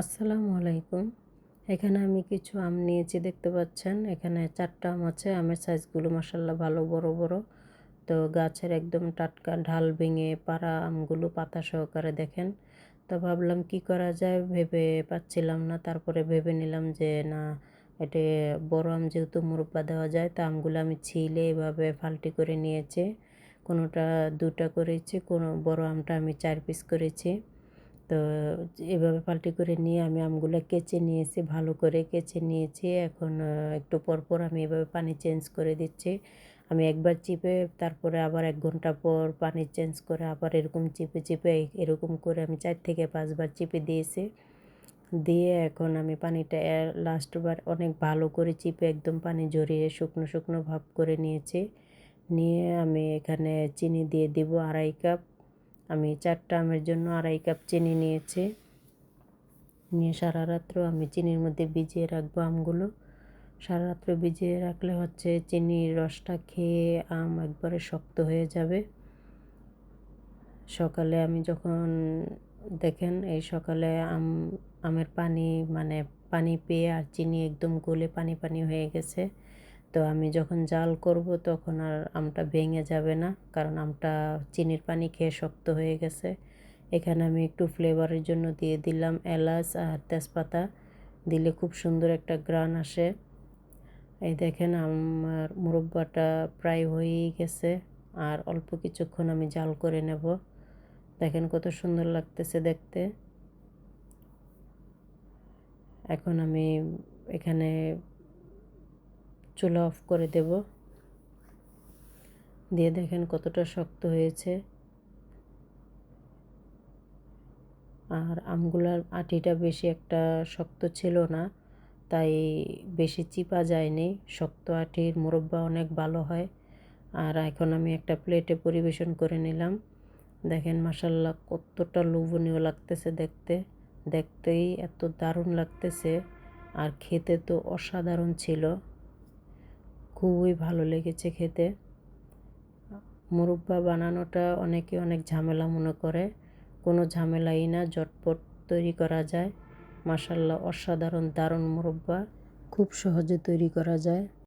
আসসালামু আলাইকুম। এখানে আমি কিছু আম নিয়েছি, দেখতে পাচ্ছেন। এখানে চারটা আম আছে, আমের সাইজগুলো মাসাল্লাহ ভালো, বড় বড়। তো গাছের একদম টাটকা ঢাল ভেঙে পাড়া আমগুলো পাতা সহকারে দেখেন। তো ভাবলাম কি করা যায়, ভেবে পাচ্ছিলাম না। তারপরে ভেবে নিলাম যে, না, এটা বড় আম যেহেতু মুরব্বা দেওয়া যায়, তো আমগুলো আমি ছিলে এভাবে ফাল্টি করে নিয়েছি। কোনোটা, দুটা করেছি, কোনো বড় আমটা আমি চার পিস করেছি। তো এভাবে পাল্টি করে নিয়ে আমি আমগুলো কেচে নিয়েছি, ভালো করে কেচে নিয়েছি। এখন একটু পরপর আমি এভাবে পানি চেঞ্জ করে দিচ্ছি। আমি একবার চিপে, তারপরে আবার এক ঘণ্টা পর পানি চেঞ্জ করে আবার এরকম চিপে চিপে, এরকম করে আমি চার থেকে পাঁচবার চিপে দিয়েছি। দিয়ে এখন আমি পানিটা লাস্টবার অনেক ভালো করে চিপে একদম পানি ঝরিয়ে শুকনো শুকনো ভাব করে নিয়েছি। নিয়ে আমি এখানে চিনি দিয়ে দিব আড়াই কাপ। আমি চারটা আমের জন্য আড়াই কাপ চিনি নিয়েছি। নিয়ে সারা রাত্র আমি চিনির মধ্যে ভিজিয়ে রাখব আমগুলো। সারা রাত্র ভিজিয়ে রাখলে হচ্ছে চিনির রসটা খেয়ে আম একবারে শক্ত হয়ে যাবে। সকালে আমি যখন, দেখেন এই সকালে আম, আমের পানি মানে পানি পেয়ে আর চিনি একদম গলে পানি পানি হয়ে গেছে। তো আমি যখন জাল করব তখন আর আমটা ভেঙে যাবে না, কারণ আমটা চিনির পানি খেয়ে শক্ত হয়ে গেছে। এখানে আমি একটু ফ্লেভারের জন্য দিয়ে দিলাম এলাচ আর তেজপাতা, দিলে খুব সুন্দর একটা গ্রান আসে। এই দেখেন আমার মুরব্বাটা প্রায় হয়েই গেছে, আর অল্প কিছুক্ষণ আমি জাল করে নেব। দেখেন কত সুন্দর লাগতেছে দেখতে। এখন আমি এখানে চুলা অফ করে দেব। দিয়ে দেখেন কতটা শক্ত হয়েছে। আর আমগুলার আটিটা বেশি একটা শক্ত ছিল না, তাই বেশি চিপা যায়নি। শক্ত আটির মুরব্বা অনেক ভালো হয়। আর এখন আমি একটা প্লেটে পরিবেশন করে নিলাম। দেখেন মাসাল্লাহ কতটা লোভনীয় লাগতেছে দেখতে। দেখতেই এত দারুণ লাগতেছে। আর খেতে তো অসাধারণ ছিল। খুবই ভালো লেগেছে খেতে। মুরব্বা বানানোটা অনেকে অনেক ঝামেলা মনে করে। কোনো ঝামেলাই না জটপট তৈরি করা যায়। মাসাল্লাহ অসাধারণ, দারুণ মুরব্বা। খুব সহজে তৈরি করা যায়।